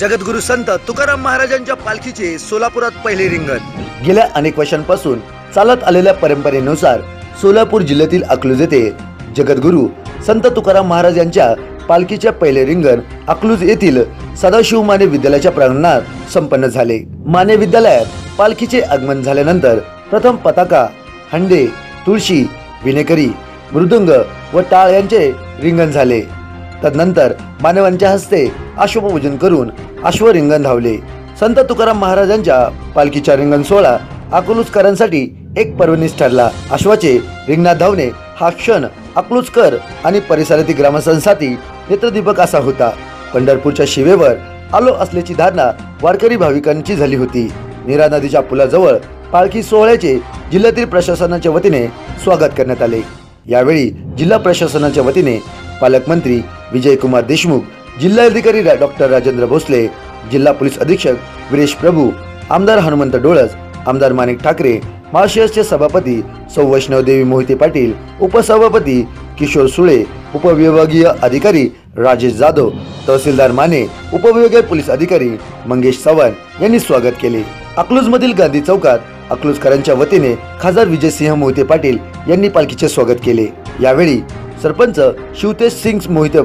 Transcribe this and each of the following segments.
जगद्गुरु संत तुकाराम महाराजांच्या पालखीचे सोलापुरात पहिले रिंगण. गेल्या अनेक वर्षांपासून चालत आलेल्या परंपरेनुसार सोलापूर जिल्ह्यातील अकलूज येथे जगद्गुरु संत तुकाराम महाराज यांच्या पालखीचे पहिले रिंगण अकलूज येथील सदाशिव माने विद्यालयाच्या प्रांगणात संपन्न झाले. माने विद्यालयात पालखीचे आगमन झाल्यानंतर प्रथम पताका हंडे तुळशी विनेकरी मृदुंग व टाळ यांचे रिंगण झाले. तदनंतर मानवांच्या हस्ते अश्वपूजन करून अश्व रिंगण धावले. संत तुकाराम महाराजांच्या पालखीच्या रिंगण सोहळा अकलूजकरांसाठी एक पर्वणीस ठरला. अश्वाचे रिंगणात धावणे हा क्षण अकलूजकर आणि परिसरातील ग्रामस्थांसाठी नेत्रदीपक असा होता. पंढरपूरच्या शिवेवर आलो असल्याची धारणा वारकरी भाविकांची झाली होती. नीरा नदीच्या पुलाजवळ पालखी सोहळ्याचे जिल्ह्यातील प्रशासनाच्या वतीने स्वागत करण्यात आले. यावेळी जिल्हा प्रशासनाच्या वतीने पालकमंत्री विजयकुमार देशमुख जिल्हाधिकारी डॉक्टर राजेंद्र भोसले जिल्हा पोलीस अधीक्षक वीरेश प्रभू आमदार हनुमंत डोळस आमदार माणिक ठाकरे माळशिरसचे सभापती सौ वैष्णवदेवी मोहिते पाटील उपसभापती किशोर सुळे उपविभागीय अधिकारी राजेश जाधव तहसीलदार माने उपविभागीय पोलीस अधिकारी मंगेश चव्हाण यांनी स्वागत केले. अकलूजमधील गांधी चौकात अकलूजकरांच्या वतीने खासदार विजयसिंह मोहिते पाटील यांनी पालखीचे स्वागत केले. यावेळी सरपंच शिवतेज सिंग मोहिते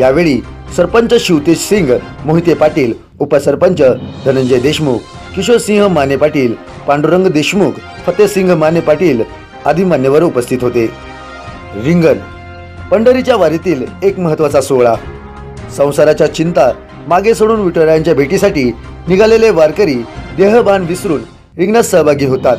यावेळी सरपंच शिवतेज सिंग मोहिते पाटील उपसरपंच धनंजय देशमुख किशोर सिंह माने पाटील पांडुरंग देशमुख फतेहसिंग माने पाटील आदी मान्यवर उपस्थित होते. रिंगण पंढरीच्या वारीतील एक महत्त्वाचा सोहळा. संसाराच्या चिंता मागे सोडून विठुरायांच्या भेटीसाठी निघालेले वारकरी देहभान विसरून रिंगणात सहभागी होतात.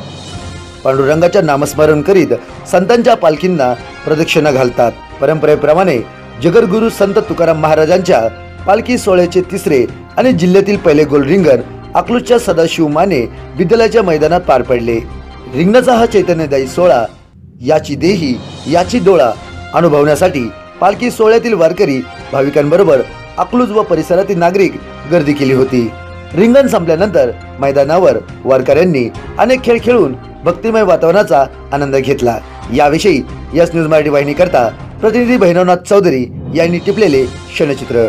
पांडुरंगाच्या नामस्मरण करीत संतांच्या पालखींना प्रदक्षिणा घालतात. परंपरेप्रमाणे जगद्गुरु संत तुकाराम महाराजांच्या पालखी सोहळ्याचे तिसरे आणि जिल्ह्यातील पहिले गोल रिंगण अकलूजच्या सदाशिव माने विद्यालयाच्या मैदानात पार पडले. रिंगणाचा हा चैतन्यदायी सोहळा याची देही याची डोळा अनुभवण्यासाठी पालखी सोहळ्यातील वारकरी भाविकांबरोबर अकलूज व परिसरातील नागरिक गर्दी केली होती. रिंगण संपल्यानंतर मैदानावर वारकऱ्यांनी अनेक खेळ खेळून भक्तिमय वातावरणाचा आनंद घेतला. याविषयी यस न्यूज मराठी वाहिनी करता प्रतिनिधी भैरवनाथ चौधरी यांनी टिपलेले क्षणचित्र.